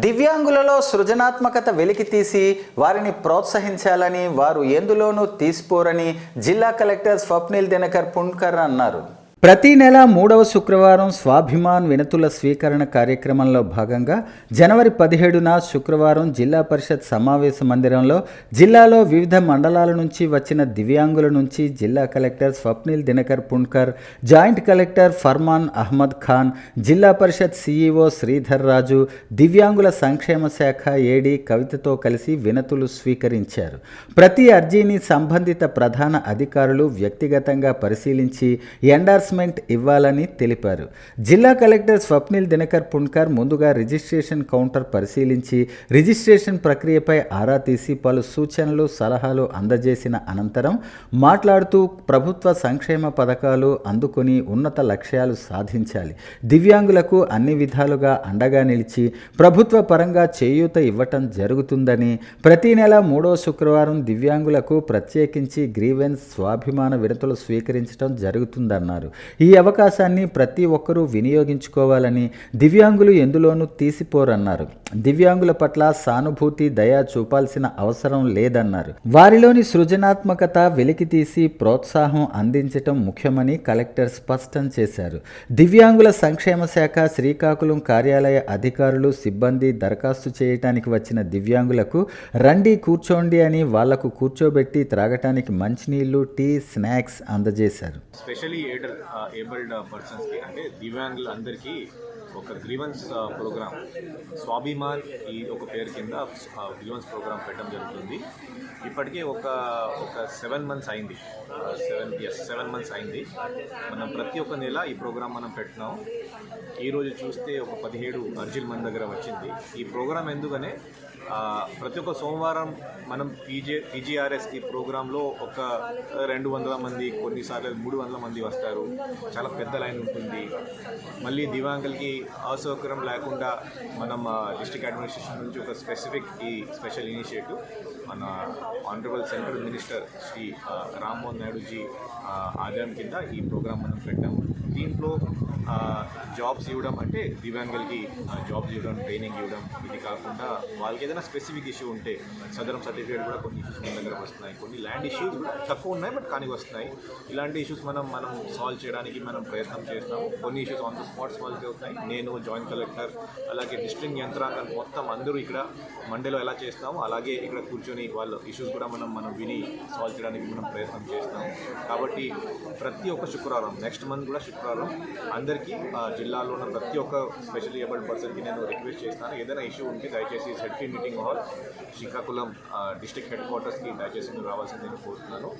దివ్యాంగులలో సృజనాత్మకత వెలికితీసి వారిని ప్రోత్సహించాలని వారు ఎందులోనూ తీసిపోరని జిల్లా కలెక్టర్ స్వప్నిల్ దినకర్ పుణ్కర్ అన్నారు. ప్రతి నెల మూడవ శుక్రవారం స్వాభిమాన్ వినతుల స్వీకరణ కార్యక్రమంలో భాగంగా జనవరి పదిహేడున శుక్రవారం జిల్లా పరిషత్ సమావేశ మందిరంలో జిల్లాలో వివిధ మండలాల నుంచి వచ్చిన దివ్యాంగుల నుంచి జిల్లా collector Swapnil Dinakar Punkar joint collector Farman Ahmad Khan Zilla Parishad CEO Sridhar రాజు దివ్యాంగుల సంక్షేమ శాఖ ఏడీ కవితతో కలిసి వినతులు స్వీకరించారు. ప్రతి అర్జీని సంబంధిత ప్రధాన అధికారులు వ్యక్తిగతంగా పరిశీలించి ఎండార్స్మెంట్ ఇవ్వాలని తెలిపారు. జిల్లా కలెక్టర్ స్వప్నిల్ దినకర్ పుణ్కర్ ముందుగా రిజిస్ట్రేషన్ కౌంటర్ పరిశీలించి రిజిస్ట్రేషన్ ప్రక్రియపై ఆరా తీసి పలు సూచనలు సలహాలు అందజేసిన అనంతరం మాట్లాడుతూ ప్రభుత్వ సంక్షేమ పథకాలు అందుకుని ఉన్నత లక్ష్యాలు సాధించాలి. దివ్యాంగులకు అన్ని విధాలుగా అండగా నిలిచి ప్రభుత్వ పరంగా చేయూత ఇవ్వటం జరుగుతుందని ప్రతి నెల మూడో శుక్రవారం దివ్యాంగులకు ప్రత్యేకించి గ్రీవెన్స్ స్వాభిమాన విడతలు స్వీకరించడం జరుగుతుందన్నారు. ఈ అవకాశాన్ని ప్రతి ఒక్కరూ వినియోగించుకోవాలని దివ్యాంగులు ఎందులోనూ తీసిపోరన్నారు. దివ్యాంగుల పట్ల సానుభూతి దయ చూపాల్సిన అవసరం లేదన్నారు. వారిలోని సృజనాత్మకత వెలికితీసి ప్రోత్సాహం అందించటం ముఖ్యమని కలెక్టర్ స్పష్టం చేశారు. దివ్యాంగుల సంక్షేమ శాఖ శ్రీకాకుళం కార్యాలయ అధికారులు సిబ్బంది దరఖాస్తు చేయటానికి వచ్చిన దివ్యాంగులకు రండి కూర్చోండి అని వాళ్ళకు కూర్చోబెట్టి త్రాగటానికి మంచినీళ్ళు టీ స్నాక్స్ అందజేశారు. స్పెషలీ ఏబుల్డ్ ఏబుల్డ్ పర్సన్స్కి అంటే దివ్యాంగులు అందరికీ ఒక గ్రీవెన్స్ ప్రోగ్రామ్ స్వాభిమాన్ ఈ ఒక పేరు కింద గ్రీవెన్స్ ప్రోగ్రామ్ పెట్టడం జరుగుతుంది. ఇప్పటికే ఒక ఒక సెవెన్ మంత్స్ అయింది. సెవెన్ ఎస్ సెవెన్ మంత్స్ అయింది. మనం ప్రతి ఒక్క నెల ఈ ప్రోగ్రామ్ మనం పెట్టినాం. ఈరోజు చూస్తే ఒక పదిహేడు అర్జీలు మన దగ్గర వచ్చింది. ఈ ప్రోగ్రామ్ ఎందుకనే ప్రతి ఒక్క సోమవారం మనం పీజే పీజీఆర్ఎస్కి ప్రోగ్రాంలో ఒక రెండు వందల మంది కొన్నిసార్లు మూడు వందల మంది వస్తారు. చాలా పెద్ద లైన్ ఉంటుంది. మళ్ళీ దివ్యాంగులకి అసౌకర్యం లేకుండా మనం డిస్ట్రిక్ట్ అడ్మినిస్ట్రేషన్ నుంచి ఒక స్పెసిఫిక్ ఈ స్పెషల్ ఇనిషియేటివ్ మన honourable central minister Shri Rammohan Naidu ji ఆధ్వర్యం కింద ఈ ప్రోగ్రాం మనం పెట్టాము. దీంట్లో జాబ్స్ ఇవ్వడం అంటే దివ్యాంగులకి జాబ్స్ ఇవ్వడం ట్రైనింగ్ ఇవ్వడం ఇది కాకుండా వాళ్ళకి ఏదైనా స్పెసిఫిక్ ఇష్యూ ఉంటే సదరం సర్టిఫికేట్ కూడా కొన్ని ఇష్యూస్ మన దగ్గర వస్తున్నాయి. కొన్ని ల్యాండ్ ఇష్యూస్ కూడా తక్కువ ఉన్నాయి బట్ కానీ వస్తున్నాయి. ఇలాంటి ఇష్యూస్ మనం మనం సాల్వ్ చేయడానికి మనం ప్రయత్నం చేస్తాము కొన్ని issues on the spot solve అవుతాయి నేను జాయింట్ కలెక్టర్ అలాగే డిస్ట్రిక్ట్ యంత్రాంగం మొత్తం అందరూ ఇక్కడ మండేలో ఎలా చేస్తామో అలాగే ఇక్కడ కూర్చొని వాళ్ళ ఇష్యూస్ కూడా మనం మనం విని సాల్వ్ చేయడానికి మనం ప్రయత్నం చేస్తాం కాబట్టి ప్రతి ఒక్క శుక్రవారం నెక్స్ట్ మంత్ కూడా శుక్రవారం అందరికీ జిల్లాలో ఉన్న ప్రతి ఒక్క స్పెషల్ ఏబుల్డ్ పర్సన్కి నేను రిక్వెస్ట్ చేస్తాను. ఏదైనా ఇష్యూ ఉంటే దయచేసి head meeting hall Srikakulam district head క్వార్టర్స్కి దయచేసి మీరు రావాల్సింది నేను కోరుతున్నాను.